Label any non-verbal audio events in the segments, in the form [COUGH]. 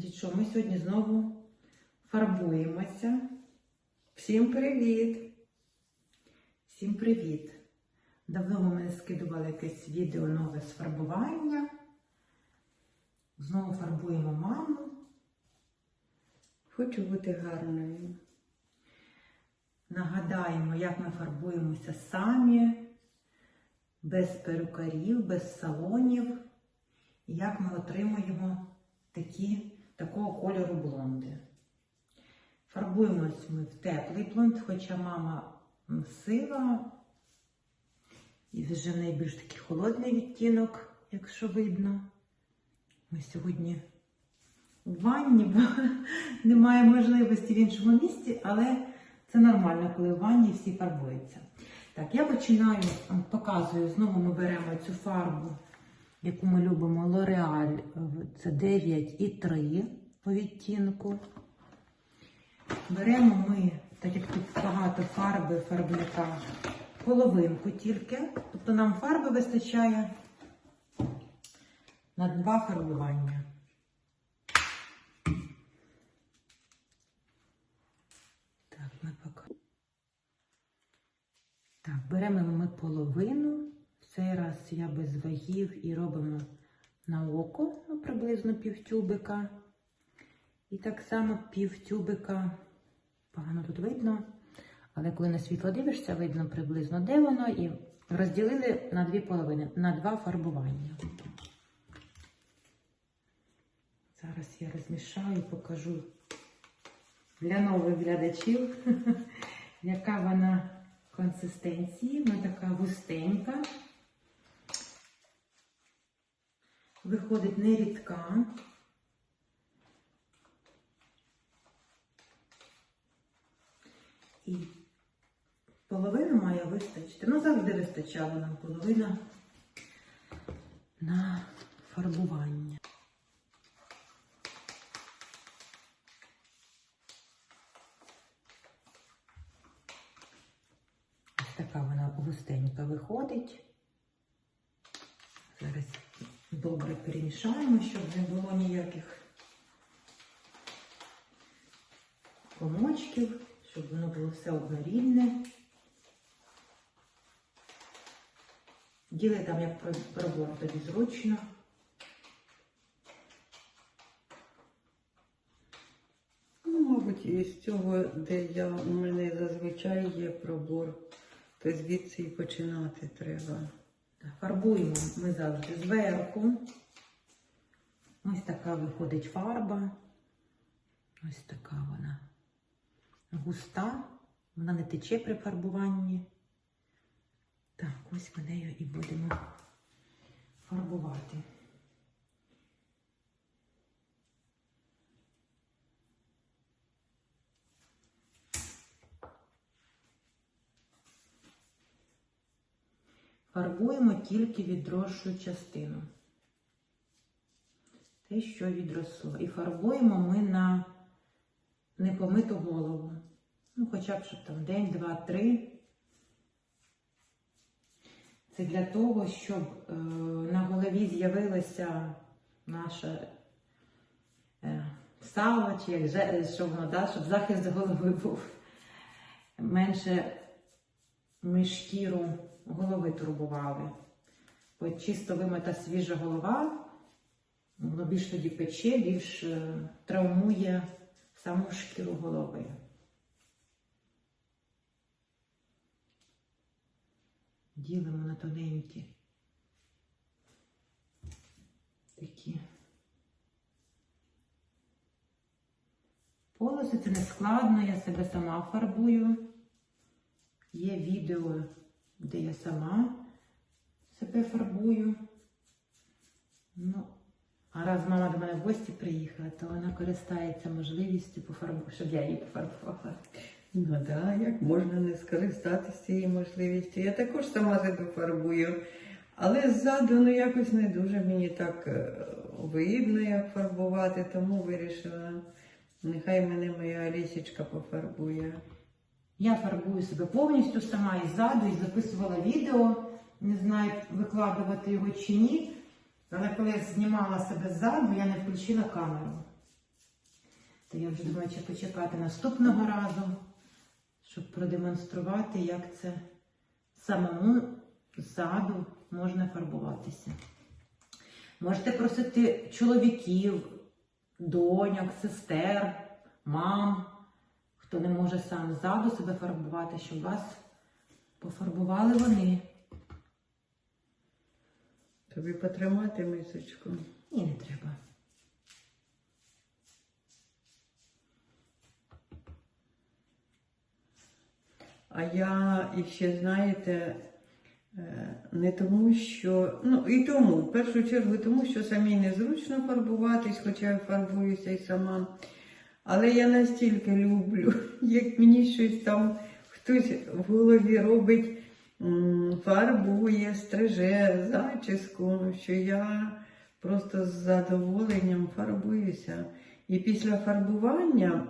Значить, що ми сьогодні знову фарбуємося. Всім привіт! Всім привіт! Давно ви мене скидували якесь відео нове з фарбування. Знову фарбуємо маму. Хочу бути гарною. Нагадаємо, як ми фарбуємося самі, без перукарів, без салонів, і як ми отримуємо такі, такого кольору блонди. Фарбуємось ми в теплий блонд, хоча мама сива, і вже в неї більш такий холодний відтінок, якщо видно. Ми сьогодні в ванні, бо [LAUGHS] немає можливості в іншому місці, але це нормально, коли в ванні всі фарбуються. Так, я починаю, показую, знову ми беремо цю фарбу, яку ми любимо, е, це 9,3 по відтінку. Беремо ми, так як тут багато фарби фарбника, половинку тільки. Тобто нам фарби вистачає на два фарбування. Так, ми поки. Так, беремо ми половину. В цей раз я без вагів і робимо на око, ну, приблизно півтюбика. І так само півтюбика, погано тут видно, але коли на світло дивишся, видно приблизно де воно. І розділили на дві половини, на два фарбування. Зараз я розмішаю, покажу для нових глядачів, [LAUGHS] яка вона консистенції. Вона така густенька. Виходить не рідка. І половину має вистачити. Ну, завжди вистачало нам половина на фарбування. Ось така вона густенька виходить. Добре перемішаємо, щоб не було ніяких комочків, щоб воно було все однорідне. Діли там як про- пробор, тобі зручно. Ну, мабуть, із цього, де я, у мене зазвичай є пробор, то звідси і починати треба. Фарбуємо ми завжди зверху. Ось така виходить фарба. Ось така вона густа. Вона не тече при фарбуванні. Так, ось ми нею і будемо фарбувати. Фарбуємо тільки відросшу частину. Те, що відросло. І фарбуємо ми на непомиту голову. Ну, хоча б щоб там день, два, три. Це для того, щоб е, на голові з'явилося наше е, сало, чи як же, що воно, да, щоб захист голови був менше ми шкіру голови турбували. Бо чисто вимита свіжа голова, воно більш тоді пече, більш е, травмує саму шкіру голови. Ділимо на тоненькі такі полоси. Це не складно, я себе сама фарбую. Є відео, де я сама себе фарбую. Ну, а раз мама до мене в гості приїхала, то вона користається можливістю пофарбувати, щоб я її пофарбувала. Ну так, да, як можна не скористатися цією можливістю. Я також сама себе фарбую, але ззаду ну, якось не дуже мені так е, видно, як фарбувати, тому вирішила, нехай мене моя Алісічка пофарбує. Я фарбую себе повністю сама і ззаду, і записувала відео. Не знаю, викладувати його чи ні. Але коли я знімала себе ззаду, я не включила камеру. То я вже думаю, чи почекати наступного разу, щоб продемонструвати, як це самому ззаду можна фарбуватися. Можете просити чоловіків, доньок, сестер, мам, хто не може сам ззаду себе фарбувати, щоб вас пофарбували вони. Тобі потримати мисочку. Ні, не треба. А я іще, знаєте, е, не тому, що. Ну, і тому, в першу чергу, тому що самій незручно фарбуватись, хоча я фарбуюся і сама. Але я настільки люблю, [LAUGHS] як мені щось там хтось в голові робить, фарбує, стриже, зачіску, що я просто з задоволенням фарбуюся. І після фарбування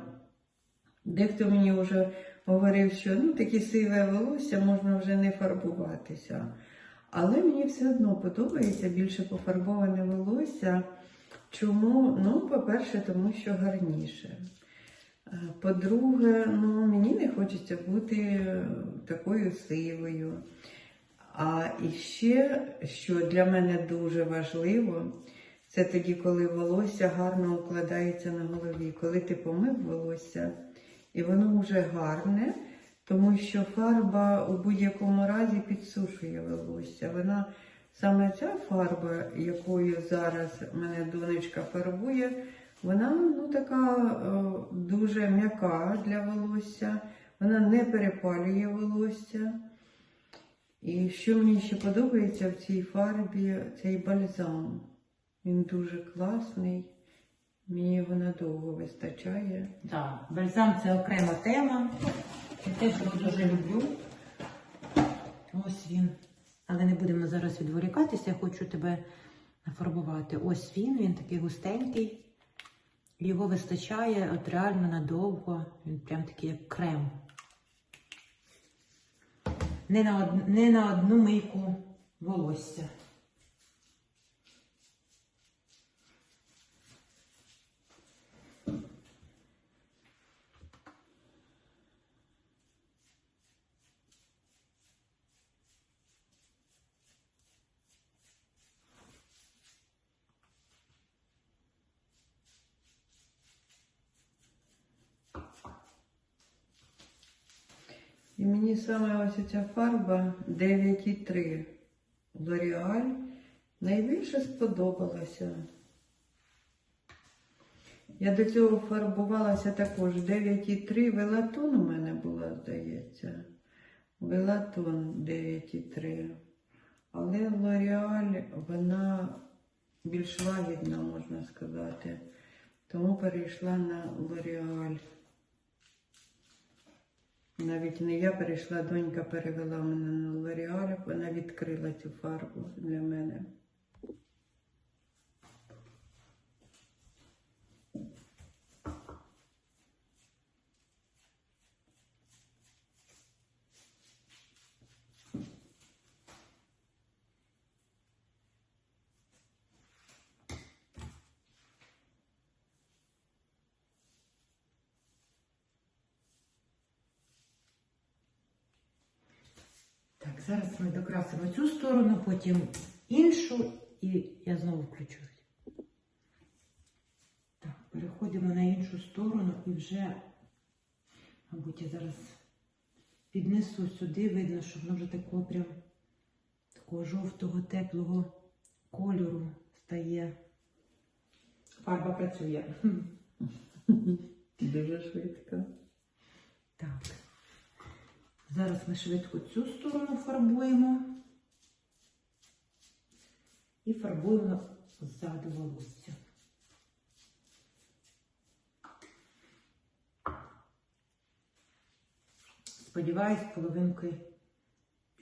дехто мені вже говорив, що ну, таке сиве волосся можна вже не фарбуватися. Але мені все одно подобається більше пофарбоване волосся. Чому? Ну, по-перше, тому що гарніше. Е, По-друге, ну, мені не хочеться бути такою сивою. А іще, що для мене дуже важливо, це тоді, коли волосся гарно укладається на голові. Коли ти помив волосся, і воно вже гарне, тому що фарба у будь-якому разі підсушує волосся. Вона саме ця фарба, якою зараз мене донечка фарбує, вона ну, така е, дуже м'яка для волосся, вона не перепалює волосся. І що мені ще подобається в цій фарбі, цей бальзам. Він дуже класний, мені його надовго вистачає. Так, бальзам це окрема тема. Я теж його дуже люблю. Ось він. Але не будемо зараз відволікатися, я хочу тебе нафарбувати. Ось він, він такий густенький. Його вистачає от реально надовго. Він прям такий як крем. Не на, од... не на одну мийку волосся. І мені саме ось ця фарба 9,3 L'Oreal найбільше сподобалася. Я до цього фарбувалася також 9,3 Велатон у мене була, здається. Велатон 9,3. Але L'Oreal, вона більш лагідна, можна сказати. Тому перейшла на L'Oreal. Навіть не я перейшла, донька перевела мене на L'Oreal, вона відкрила цю фарбу для мене. Так, зараз ми докрасимо цю сторону, потім іншу, і я знову включусь. Так, переходимо на іншу сторону і вже, мабуть, я зараз піднесу сюди, видно, що воно вже такого прям такого жовтого, теплого кольору стає. Фарба працює. [LAUGHS] Дуже швидко. Так. Зараз ми швидко цю сторону фарбуємо і фарбуємо ззаду волосся. Сподіваюсь, половинки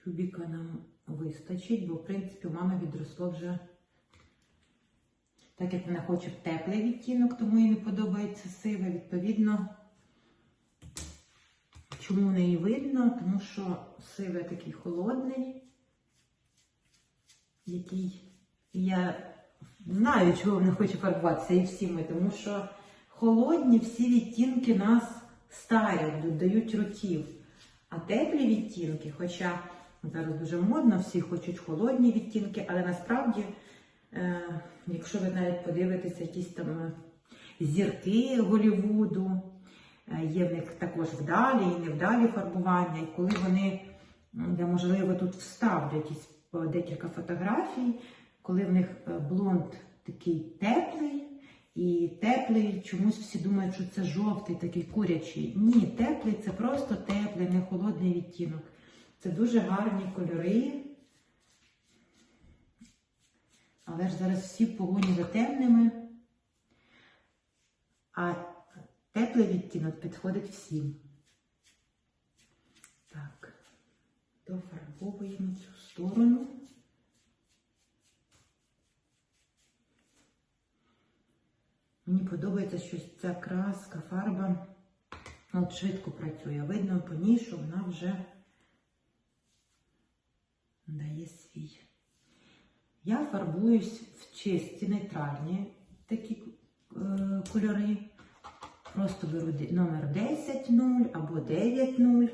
тюбіка нам вистачить, бо, в принципі, у мами відросло вже, так як вона хоче теплий відтінок, тому їй не подобається сиве, відповідно. Чому в неї видно? Тому що сиве такий холодний, який я знаю, чого вона хоче фарбуватися, і всі ми, тому що холодні всі відтінки нас старять, додають років. А теплі відтінки, хоча зараз дуже модно, всі хочуть холодні відтінки, але насправді, е, якщо ви навіть подивитеся якісь там е, зірки Голівуду, є в них також вдалі і невдалі фарбування, і коли вони, м, я можливо тут вставлю якісь е, декілька фотографій, коли в них е, блонд такий теплий. І теплий, чомусь всі думають, що це жовтий, такий курячий. Ні, теплий це просто теплий, не холодний відтінок. Це дуже гарні кольори. Але ж зараз всі погоні за темними. А теплий відтінок підходить всім. Так, дофарбовуємо цю сторону. Мені подобається, що ця краска, фарба от швидко працює. Видно по ній, що вона вже дає свій. Я фарбуюсь в чисті, нейтральні такі е, кольори. Просто беру номер 10.0 або 9.0.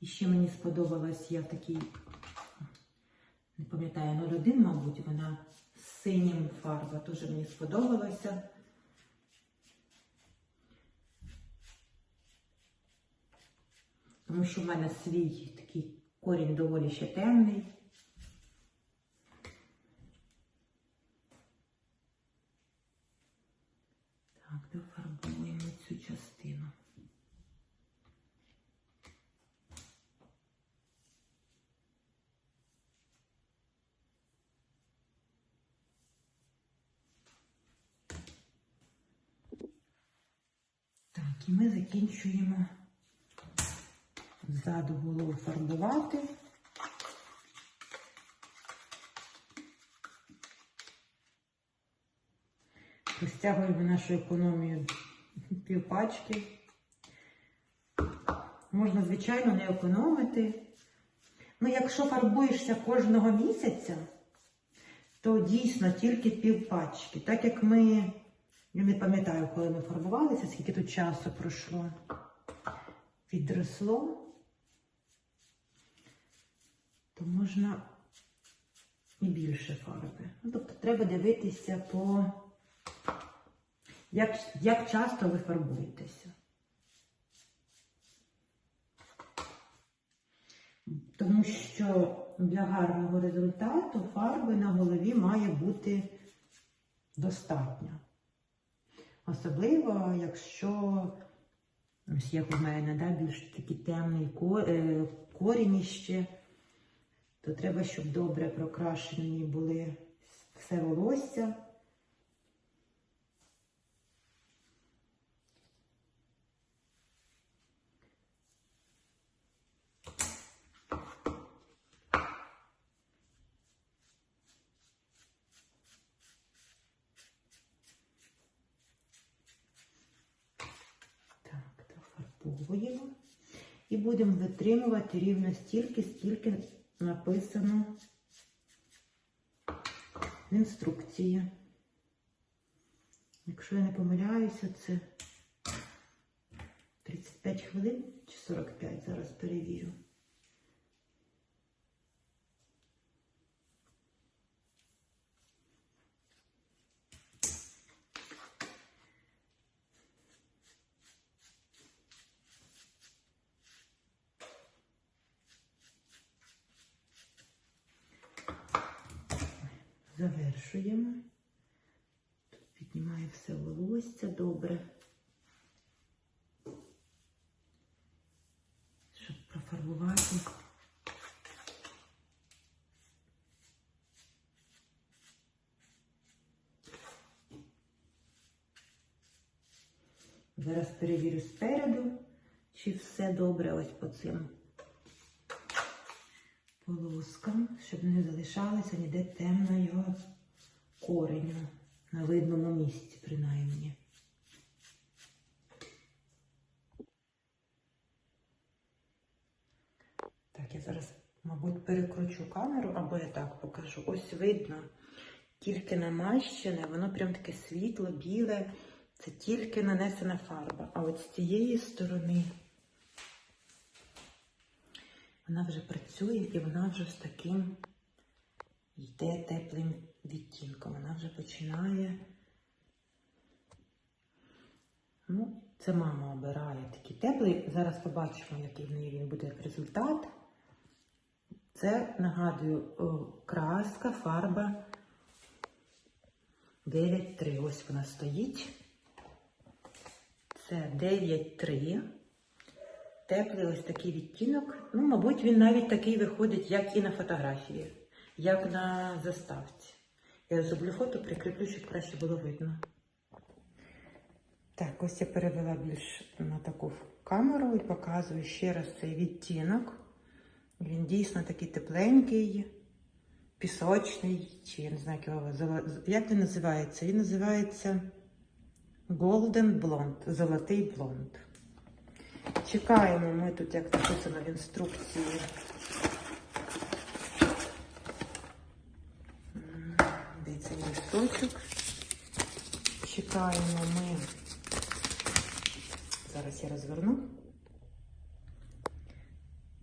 І ще мені сподобалась я такий, не пам'ятаю, 01, мабуть, вона з синім фарба. Дуже мені сподобалася. Тому що в мене свій такий корінь доволі ще темний. Так, дофарбуємо цю частину. Так, і ми закінчуємо ззаду голову фарбувати. Розтягуємо нашу економію півпачки. Можна, звичайно, не економити. Ну, якщо фарбуєшся кожного місяця, то дійсно тільки півпачки. Так як ми, я не пам'ятаю, коли ми фарбувалися, скільки тут часу пройшло, відросло, то можна і більше фарби. Ну, тобто треба дивитися по як, як часто ви фарбуєтеся. Тому що для гарного результату фарби на голові має бути достатньо. Особливо, якщо, ось як у мене, да, більш такий темний е, корінь іще, то треба, щоб добре прокрашені були все волосся. Так, дофарбовуємо. І будемо витримувати рівно стільки, скільки написано в інструкції. Якщо я не помиляюся, це 35 хвилин чи 45, зараз перевірю. Завершуємо. Тут піднімає все волосся добре. Щоб профарбувати. Зараз перевірю спереду, чи все добре ось по цим полоскам, щоб не залишалося ніде темного кореню на видному місці, принаймні. Так, я зараз, мабуть, перекручу камеру, або я так покажу. Ось видно тільки намащене, воно прям таке світло, біле. Це тільки нанесена фарба. А от з цієї сторони вона вже працює і вона вже з таким йде теплим відтінком. Вона вже починає. Ну, це мама обирає такий теплий. Зараз побачимо, який в неї він буде результат. Це, нагадую, краска, фарба 9.3. Ось вона стоїть. Це 9.3. Теплий ось такий відтінок. Ну, мабуть, він навіть такий виходить, як і на фотографії, як на заставці. Я зроблю фото, прикріплю, щоб краще було видно. Так, ось я перевела більш на таку камеру і показую ще раз цей відтінок. Він дійсно такий тепленький, пісочний, чи я не знаю, як його як він називається. Він називається Golden Blonde, золотий блонд. Чекаємо ми тут, як написано в інструкції. Цей листочок? Чекаємо ми. Зараз я розверну.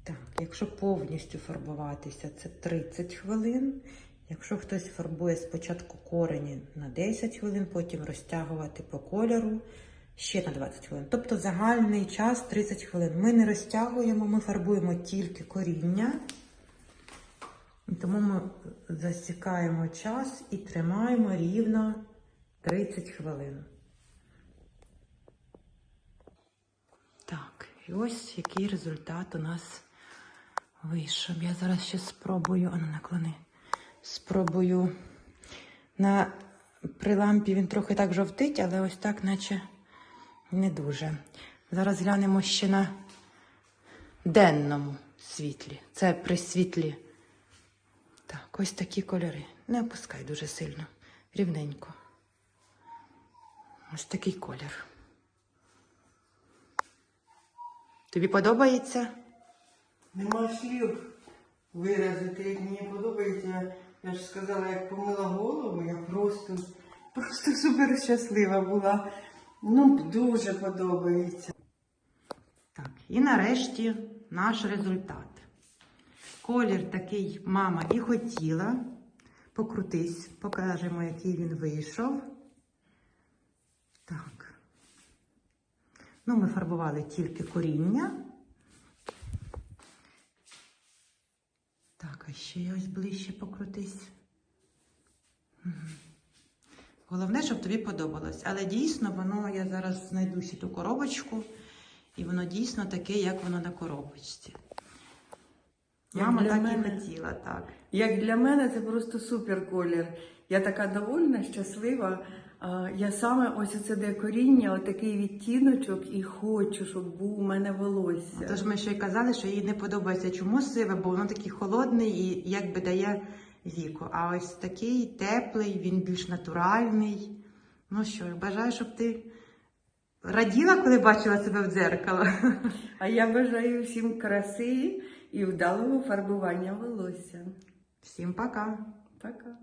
Так, якщо повністю фарбуватися, це 30 хвилин. Якщо хтось фарбує спочатку корені на 10 хвилин, потім розтягувати по кольору ще на 20 хвилин. Тобто загальний час 30 хвилин. Ми не розтягуємо, ми фарбуємо тільки коріння. Тому ми засікаємо час і тримаємо рівно 30 хвилин. Так, і ось який результат у нас вийшов. Я зараз ще спробую, а ну наклони. Спробую. На при лампі він трохи так жовтить, але ось так, наче не дуже. Зараз глянемо ще на денному світлі. Це при світлі. Так, ось такі кольори. Не опускай дуже сильно. Рівненько. Ось такий колір. Тобі подобається? Нема слів виразити, як мені подобається. Я ж сказала, як помила голову, я просто, просто супер щаслива була. Ну, дуже подобається. Так, і нарешті наш результат. Колір такий мама і хотіла. Покрутись, покажемо, який він вийшов. Так. Ну, ми фарбували тільки коріння. Так, а ще ось ближче покрутись. Головне, щоб тобі подобалось. Але дійсно, воно, я зараз знайду ще ту коробочку, і воно дійсно таке, як воно на коробочці. Як Мама так мене. і хотіла, так. Як для мене це просто супер колір. Я така довольна, щаслива. Я саме ось оце де коріння, отакий відтіночок, і хочу, щоб був у мене волосся. Тож ми ще й казали, що їй не подобається чому сиве, бо воно такий холодний і якби дає віку. А ось такий теплий, він більш натуральний. Ну що, бажаю, щоб ти раділа, коли бачила себе в дзеркало. А я бажаю всім краси і вдалого фарбування волосся. Всім пока! Пока.